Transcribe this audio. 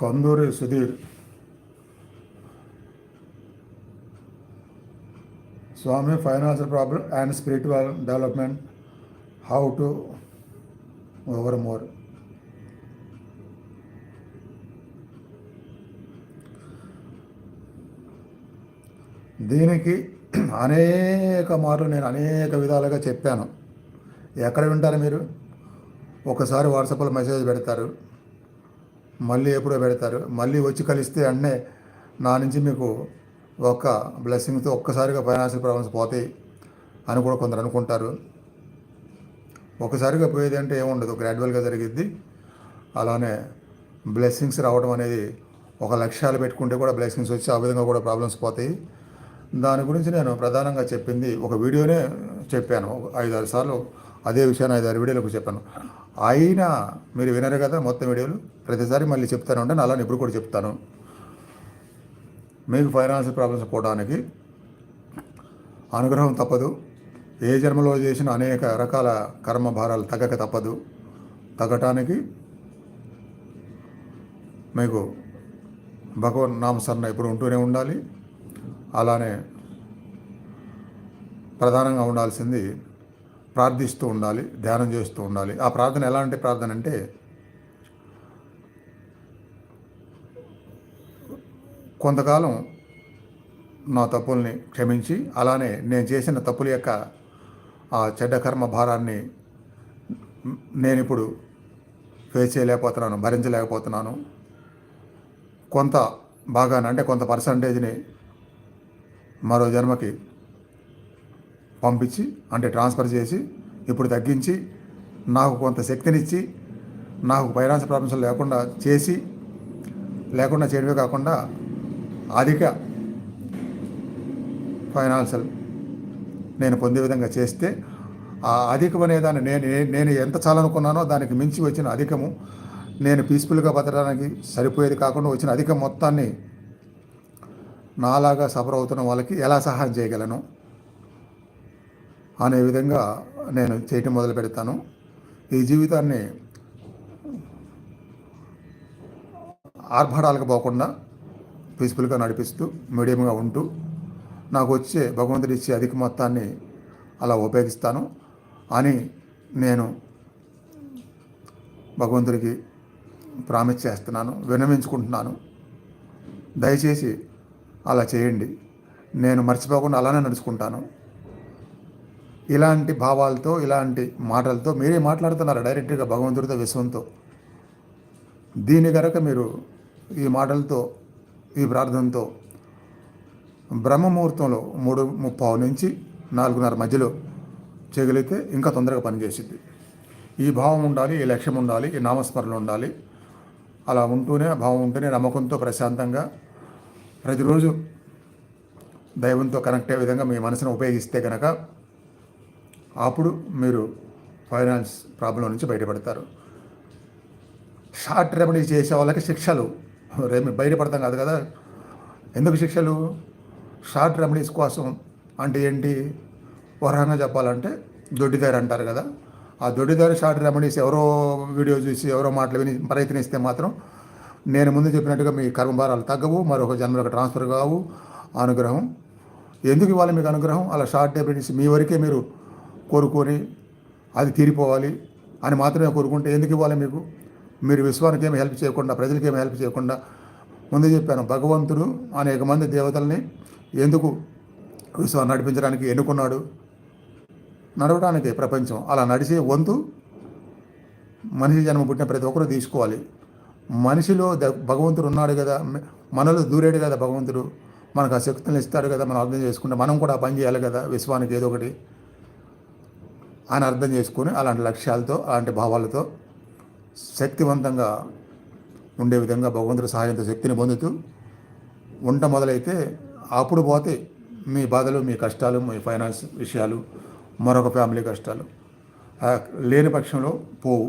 Kanduri Sudheer. Swami financial problem and spiritual development. How to over more. దీనికి అనేక మార్లు నేను అనేక విధాలుగా చెప్పాను. ఎక్కడ వింటారు మీరు? ఒకసారి వాట్సాప్లో మెసేజ్ పెడతారు. మళ్ళీ ఎప్పుడో పెడతారు. మళ్ళీ వచ్చి కలిస్తే అన్నే నా నుంచి మీకు ఒక బ్లెస్సింగ్తో ఒక్కసారిగా ఫైనాన్షియల్ ప్రాబ్లమ్స్ పోతాయి అని కూడా కొందరు అనుకుంటారు. ఒకసారిగా పోయేది అంటే ఏముండదు. గ్రాడ్యువల్గా జరిగిద్ది. అలానే బ్లెస్సింగ్స్ రావడం అనేది ఒక లక్ష్యాలు పెట్టుకుంటే కూడా బ్లెస్సింగ్స్ వచ్చి ఆ విధంగా కూడా ప్రాబ్లమ్స్ పోతాయి. దాని గురించి నేను ప్రధానంగా చెప్పింది ఒక వీడియోనే చెప్పాను. ఐదారు ఐదు ఆరు సార్లు అదే విషయాన్ని ఐదు ఆరు వీడియోలకు చెప్పాను. అయినా మీరు వినరు కదా మొత్తం వీడియోలు? ప్రతిసారి మళ్ళీ చెప్తాను అంటే అలానే ఇప్పుడు కూడా చెప్తాను. మీకు ఫైనాన్షియల్ ప్రాబ్లమ్స్ పోవడానికి అనుగ్రహం తప్పదు. ఏ జన్మలో చేసిన అనేక రకాల కర్మ భారాలు తగ్గక తప్పదు. తగ్గటానికి మీకు భగవన్ నామస్మరణ ఇప్పుడు ఉంటూనే ఉండాలి. అలానే ప్రధానంగా ఉండాల్సింది ప్రార్థిస్తూ ఉండాలి ధ్యానం చేస్తూ ఉండాలి. ఆ ప్రార్థన ఎలాంటి ప్రార్థన అంటే కొంతకాలం నా తప్పుల్ని క్షమించి అలానే నేను చేసిన తప్పుల యొక్క ఆ చెడ్డ కర్మ భారాన్ని నేను ఇప్పుడు ఫేస్ చేయలేకపోతున్నాను భరించలేకపోతున్నాను. కొంత భాగాన్ని అంటే కొంత పర్సంటేజ్ని మరో జన్మకి పంపించి అంటే ట్రాన్స్ఫర్ చేసి ఇప్పుడు తగ్గించి నాకు కొంత శక్తినిచ్చి నాకు ఫైనాన్స్ ప్రాబ్లమ్స్ లేకుండా చేసి లేకుండా చేయడమే కాకుండా అధిక ఫైనాన్షియల్ నేను పొందే విధంగా చేస్తే ఆ అధికం అనే దాన్ని నేను నేను ఎంత చాలనుకున్నానో దానికి మించి వచ్చిన అధికము నేను పీస్ఫుల్గా బతకడానికి సరిపోయేది కాకుండా వచ్చిన అధిక మొత్తాన్ని నాలాగా సఫర్ అవుతున్న వాళ్ళకి ఎలా సహాయం చేయగలను? అనే విధంగా నేను చేయటం మొదలు పెడతాను. ఈ జీవితాన్ని ఆర్భాటాలకు పోకుండా పీస్ఫుల్గా నడిపిస్తూ మీడియంగా ఉంటూ నాకు వచ్చే భగవంతుడి ఇచ్చే అధిక మొత్తాన్ని అలా ఉపయోగిస్తాను. అని నేను భగవంతుడికి ప్రామిస్ చేస్తున్నాను వినమించుకుంటున్నాను దయచేసి అలా చేయండి. నేను మర్చిపోకుండా అలానే నడుచుకుంటాను. ఇలాంటి భావాలతో ఇలాంటి మాటలతో మీరే మాట్లాడుతున్నారు డైరెక్ట్గా భగవంతుడితో విశ్వంతో? దీని కనుక మీరు ఈ మాటలతో ఈ ప్రార్థనతో బ్రహ్మముహూర్తంలో మూడు ముప్పావు నుంచి నాలుగున్నర మధ్యలో చేయగలిగితే ఇంకా తొందరగా పనిచేసింది ఈ భావం ఉండాలి ఈ లక్ష్యం ఉండాలి ఈ నామస్మరణ ఉండాలి. అలా ఉంటూనే భావం ఉంటూనే నమ్మకంతో ప్రశాంతంగా ప్రతిరోజు దైవంతో కనెక్ట్ అయ్యే విధంగా మీ మనసును ఉపయోగిస్తే కనుక అప్పుడు మీరు ఫైనాన్స్ ప్రాబ్లం నుంచి బయటపడతారు. షార్ట్ రెమెడీ చేసే వాళ్ళకి శిక్షలు. రేమి బయటపడతాం కాదు కదా. ఎందుకు శిక్షలు? షార్ట్ రెమెడీస్ కోసం అంటే ఏంటి? వరంగా చెప్పాలంటే దొడ్డిదారి అంటారు కదా. ఆ దొడ్డిదారి షార్ట్ రెమెడీస్ ఎవరో వీడియో చూసి ఎవరో మాటలు విని ప్రయత్నిస్తే మాత్రం నేను ముందు చెప్పినట్టుగా మీ కర్మభారాలు తగ్గవు మరొక జన్మలకు ట్రాన్స్ఫర్ కావు. అనుగ్రహం. ఎందుకు ఇవ్వాలి మీకు అనుగ్రహం? అలా షార్ట్ రెమెడీస్ మీ వరకే మీరు కోరుకొని అది తీరిపోవాలి అని మాత్రమే కోరుకుంటే ఎందుకు ఇవ్వాలి మీకు? మీరు విశ్వానికి ఏమి హెల్ప్ చేయకుండా ప్రజలకి ఏమి హెల్ప్ చేయకుండా? ముందు చెప్పాను భగవంతుడు అనేక మంది దేవతల్ని ఎందుకు విశ్వాన్ని నడిపించడానికి ఎన్నుకున్నాడు? నడవడానికి ప్రపంచం. అలా నడిచే వంతు మనిషి జన్మ పుట్టిన ప్రతి ఒక్కరూ తీసుకోవాలి. మనిషిలో ద- భగవంతుడు ఉన్నాడు కదా మనలో దూరేడు కదా భగవంతుడు. మనకు ఆ శక్తులను ఇస్తాడు కదా మనం అర్థం చేసుకుంటే మనం కూడా పని చేయాలి కదా విశ్వానికి ఏదో ఒకటి. అని అర్థం చేసుకొని అలాంటి లక్ష్యాలతో అలాంటి భావాలతో శక్తివంతంగా ఉండే విధంగా భగవంతుడి సహాయంతో శక్తిని పొందుతూ ఉంట మొదలైతే అప్పుడు పోతే మీ బాధలు మీ కష్టాలు మీ ఫైనాన్స్ విషయాలు మరొక ఫ్యామిలీ కష్టాలు లేని పక్షంలో పోవు.